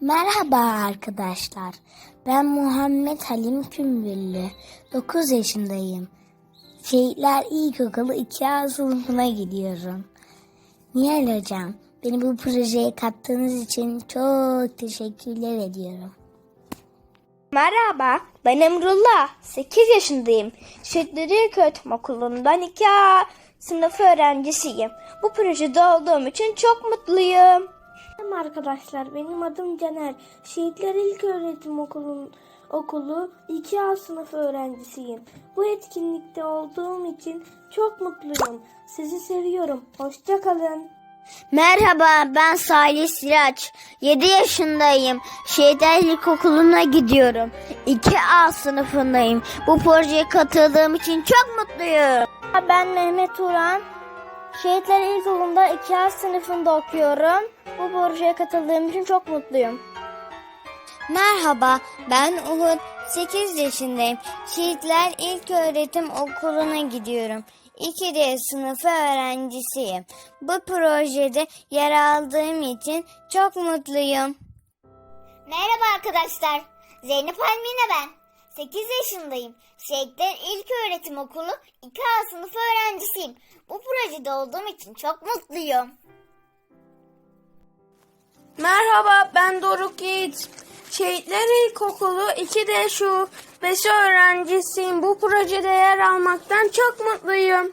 Merhaba arkadaşlar. Ben Muhammed Halim Kümbüllü. 9 yaşındayım. Şehitler İlkokulu 2A sınıfına gidiyorum. Nihal Hocam, beni bu projeye kattığınız için çok teşekkürler ediyorum. Merhaba, ben Emrullah. 8 yaşındayım. Şehitleri İlköğretim Okulu'ndan 2A sınıf öğrencisiyim. Bu projede olduğum için çok mutluyum. Merhaba arkadaşlar, benim adım Caner. Şehitler İlköğretim Okulu, Okulu 2A sınıf öğrencisiyim. Bu etkinlikte olduğum için çok mutluyum. Sizi seviyorum. Hoşçakalın. Merhaba ben Salih Siraç. 7 yaşındayım. Şehitler İlkokulu'na gidiyorum. 2A sınıfındayım. Bu projeye katıldığım için çok mutluyum. Ben Mehmet Turan. Şehitler İlkokulu'nda 2A sınıfında okuyorum. Bu projeye katıldığım için çok mutluyum. Merhaba ben Uhud. 8 yaşındayım. Şehitler İlköğretim Okulu'na gidiyorum. 2D sınıfı öğrencisiyim. Bu projede yer aldığım için çok mutluyum. Merhaba arkadaşlar. Zeynep Almine ben. 8 yaşındayım. Şehitler İlköğretim Okulu 2A sınıfı öğrencisiyim. Bu projede olduğum için çok mutluyum. Merhaba ben Doruk Yiğit. Şehitler İlkokulu 2D şu 5 öğrencisiyim. Bu projede yer almaktan çok mutluyum.